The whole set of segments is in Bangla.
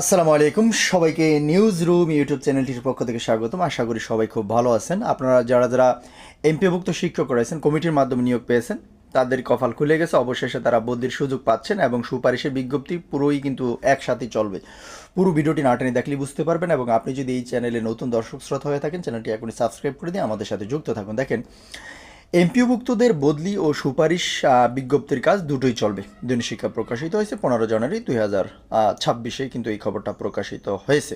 আসসালামু আলাইকুম। সবাইকে নিউজ রুম ইউটিউব চ্যানেলটির পক্ষ থেকে স্বাগতম। আশা করি সবাই খুব ভালো আছেন। আপনারা যারা যারা এমপিভুক্ত শিক্ষক রয়েছেন, কমিটির মাধ্যমে নিয়োগ পেয়েছেন, তাদের কপাল খুলে গেছে। অবশেষে তারা বদলির সুযোগ পাচ্ছেন এবং সুপারিশের বিজ্ঞপ্তি পুরোই কিন্তু একসাথে চলবে। পুরো ভিডিওটি না টেনে দেখলে বুঝতে পারবেন এবং আপনি যদি এই চ্যানেলে নতুন দর্শক, শ্রোতা হয়ে থাকেন চ্যানেলটি এখনই সাবস্ক্রাইব করে দিয়ে আমাদের সাথে যুক্ত থাকুন। দেখেন এমপিওভুক্তদের বদলি ও সুপারিশ বিজ্ঞপ্তির কাজ দুটোই চলবে। দৈনিক শিক্ষা প্রকাশিত হয়েছে পনেরো জানুয়ারি দুই হাজার ছাব্বিশে, কিন্তু এই খবরটা প্রকাশিত হয়েছে।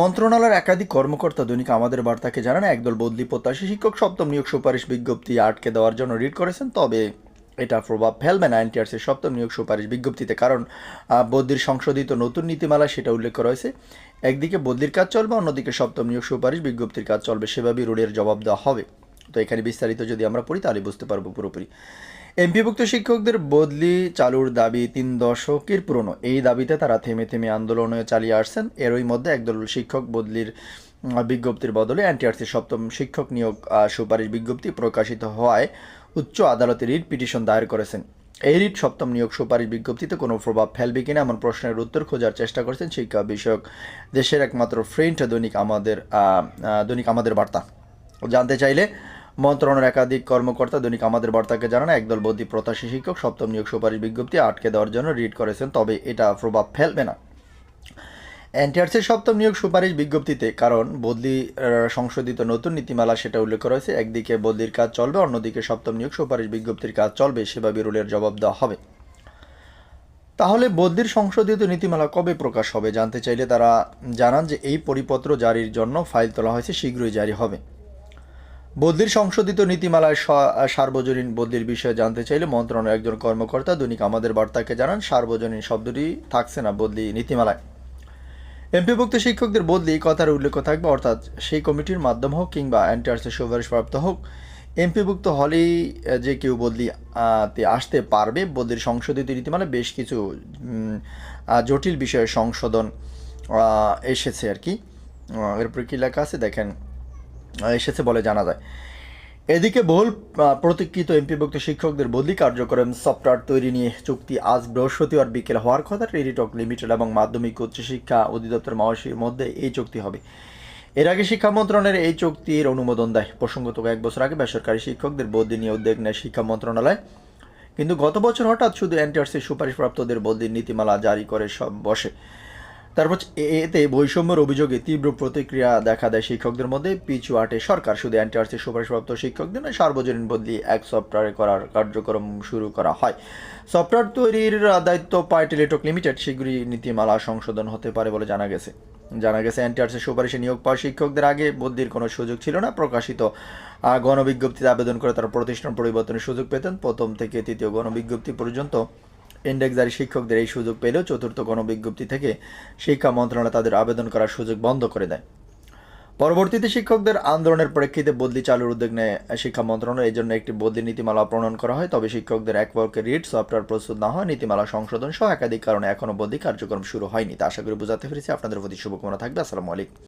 মন্ত্রণালয়ের একাধিক কর্মকর্তা দৈনিক আমাদের বার্তাকে জানান, একদল বদলি প্রত্যাশী শিক্ষক সপ্তম নিয়োগ সুপারিশ বিজ্ঞপ্তি আটকে দেওয়ার জন্য রিড করেছেন, তবে এটা প্রভাব ফেলবে না। এনটিআরসির সপ্তম নিয়োগ সুপারিশ বিজ্ঞপ্তিতে, কারণ বদলির সংশোধিত নতুন নীতিমালা সেটা উল্লেখ করা হয়েছে। একদিকে বদলির কাজ চলবে, অন্যদিকে সপ্তম নিয়োগ সুপারিশ বিজ্ঞপ্তির কাজ চলবে, সেভাবেই রুলের জবাব দেওয়া হবে। তো এখানে বিস্তারিত যদি আমরা পড়ি, তাহলে বুঝতে পারব পুরোপুরি। এমপিভুক্ত শিক্ষকদের বদলি চালুর দাবি তিন দশকের পুরনো। এই দাবিতে তারা থেমে থেমে আন্দোলনে চালিয়ে আসছেন। এরই মধ্যে একদল শিক্ষক বদলির বিজ্ঞপ্তির বদলে এনটিআরসি সপ্তম শিক্ষক নিয়োগ সুপারিশ বিজ্ঞপ্তি প্রকাশিত হওয়ায় উচ্চ আদালতে রিট পিটিশন দায়ের করেছেন। এই রিট সপ্তম নিয়োগ সুপারিশ বিজ্ঞপ্তিতে কোনো প্রভাব ফেলবে কিনা এমন প্রশ্নের উত্তর খোঁজার চেষ্টা করেছেন শিক্ষা বিষয়ক দেশের একমাত্র ফ্রেন্ড, দৈনিক আমাদের দৈনিক আমাদের বার্তা। জানতে চাইলে মন্ত্রণালয়ের একাধিক কর্মকর্তা দৈনিক আমাদের বার্তাকে জানান, একদল বদলি প্রত্যাশী শিক্ষক সপ্তম নিয়োগ সুপারিশ বিজ্ঞপ্তি আটকে দেওয়ার জন্য রিড করেছেন, তবে এটা প্রভাব ফেলবে না। এনটিআরসির সপ্তম নিয়োগ সুপারিশ বিজ্ঞপ্তিতে কারণ, বদলি সংশোধিত নতুন নীতিমালা সেটা উল্লেখ করা হয়েছে, একদিকে বদলির কাজ চলবে, অন্যদিকে সপ্তম নিয়োগ সুপারিশ বিজ্ঞপ্তির কাজ চলবে সেবা বিরুলের জবাব দেওয়া হবে। তাহলে বদলির সংশোধিত নীতিমালা কবে প্রকাশ হবে জানতে চাইলে তারা জানান যে এই পরিপত্র জারির জন্য ফাইল তোলা হয়েছে, শীঘ্রই জারি হবে। বদলির সংশোধিত নীতিমালায় সার্বজনীন বদলির বিষয়ে জানতে চাইলে মন্ত্রণালয়ের একজন কর্মকর্তা দৈনিক আমাদের বার্তাকে জানান, সার্বজনীন শব্দটি থাকছে না বদলি নীতিমালায়। এমপিভুক্ত শিক্ষকদের বদলি কথার উল্লেখ থাকবে, অর্থাৎ সেই কমিটির মাধ্যমে হোক কিংবা এনটিআরসি সুপারিশপ্রাপ্ত হোক, এমপিভুক্ত হলেই যে কেউ বদলি আসতে পারবে। বদলির সংশোধিত নীতিমালা বেশ কিছু জটিল বিষয়ে সংশোধন এসেছে আর কি। এরপরে কী লেখা আছে? দেখেন এসেছে বলে জানা যায়। এদিকে বহুল প্রতীক্ষিত এমপিভুক্ত শিক্ষকদের বদলি কার্যক্রম, সফটওয়্যার তৈরি নিয়ে চুক্তি আজ বৃহস্পতিবার বিকেল হওয়ার কথা টেরিটক লিমিটেড এবং মাধ্যমিক উচ্চশিক্ষা অধিদপ্তর মহাশীর মধ্যে এই চুক্তি হবে। এর আগে শিক্ষা মন্ত্রণালয়ের এই চুক্তির অনুমোদন দেয়। প্রসঙ্গত এক বছর আগে বেসরকারি শিক্ষকদের বদলি নিয়ে উদ্যোগ নেয় শিক্ষা মন্ত্রণালয়। কিন্তু গত বছর হঠাৎ শুধু এনটিআরসি সুপারিশপ্রাপ্তদের বদলির নীতিমালা জারি করে সব বসে। তারপর এতে বৈষম্যের অভিযোগে তীব্র প্রতিক্রিয়া দেখা দেয় শিক্ষকদের মধ্যে। পিছু আটে সরকার, শুধু এনটিআরসি সুপারিশপ্রাপ্ত শিক্ষকদের নয়, সার্বজনীন বদলি এক সফটওয়্যারে করার কার্যক্রম শুরু করা হয়। সফটওয়্যার তৈরির দায়িত্ব পায় টেলিটক লিমিটেড। শীঘ্রই নীতিমালা সংশোধন হতে পারে বলে জানা গেছে। জানা গেছে, এনটিআরসি সুপারিশে নিয়োগ পাওয়া শিক্ষকদের আগে বদলির কোনো সুযোগ ছিল না। প্রকাশিত গণবিজ্ঞপ্তিতে আবেদন করে তারা প্রতিষ্ঠান পরিবর্তনের সুযোগ পেতেন। প্রথম থেকে তৃতীয় গণবিজ্ঞপ্তি পর্যন্ত ইন্ডেক্সধারী শিক্ষকদের এই সুযোগ পেলেও চতুর্থ গণবিজ্ঞপ্তি থেকে শিক্ষা মন্ত্রণালয় তাদের আবেদন করার সুযোগ বন্ধ করে দেয়। পরবর্তীতে শিক্ষকদের আন্দোলনের প্রেক্ষিতে বদলি চালুর উদ্যোগ নেয় শিক্ষা মন্ত্রণালয়। এই জন্য একটি বদলি নীতিমালা প্রণয়ন করা হয়। তবে শিক্ষকদের এক পক্ষে রিড সফটওয়্যার প্রস্তুত না হয় নীতিমালা সংশোধন সহ একাধিক কারণে এখনও বদলি কার্যক্রম শুরু হয়নি। তা আশা করি বোঝাতে পেরেছি। আপনাদের প্রতি শুভকামনা থাকবে। আসসালামু আলাইকুম।